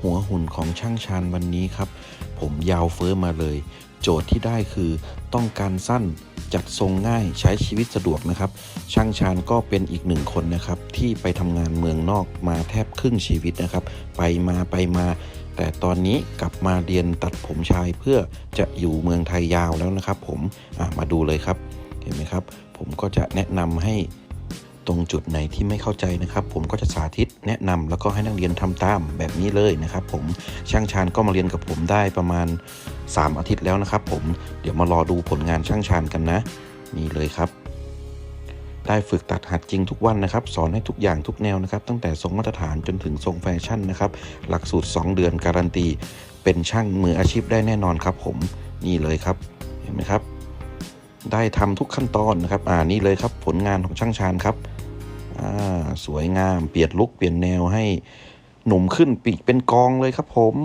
หัวหุ่นของช่างชานวันนี้ครับ ผมยาวเฟอ้อมาเลย โจทย์ที่ได้คือต้องการสั้นจัดทรงง่ายใช้ชีวิตสะดวกนะครับ ช่างชานก็เป็นอีกหนึ่งคนนะครับ ที่ไปทำงานเมืองนอกมาแทบครึ่งชีวิตนะครับ ไปมาไปมา แต่ตอนนี้กลับมาเรียนตัดผมชายเพื่อจะอยู่เมืองไทยยาวแล้วนะครับ ผมมาดูเลยครับ เห็นไหมครับ ผมก็จะแนะนำให้ ตรงจุดไหนที่ไม่เข้าใจนะครับ ผมก็จะสาธิตแนะนำแล้วก็ให้นักเรียนทำตามแบบนี้เลยนะครับ ผมช่างชานก็มาเรียนกับผมได้ประมาณ 3 อาทิตย์แล้วนะครับ ผมเดี๋ยวมารอดูผลงานช่างชานกันนะ นี่เลยครับ ได้ฝึกตัดหัดจริงทุกวันนะครับ สอนให้ทุกอย่างทุกแนวนะครับ ตั้งแต่ทรงมาตรฐานจนถึงทรงแฟชั่นนะครับ หลักสูตร 2 เดือนการันตี เป็นช่างมืออาชีพได้แน่นอนครับ ผมนี่เลยครับ เห็นไหมครับได้ทำทุกขั้นตอนนะครับ อ่านี่เลยครับผลงานของช่างชานครับ อ่าสวยงาม เปลี่ยนลุกเปลี่ยนแนวให้หนุ่มขึ้นปีกเป็นกองเลยครับผม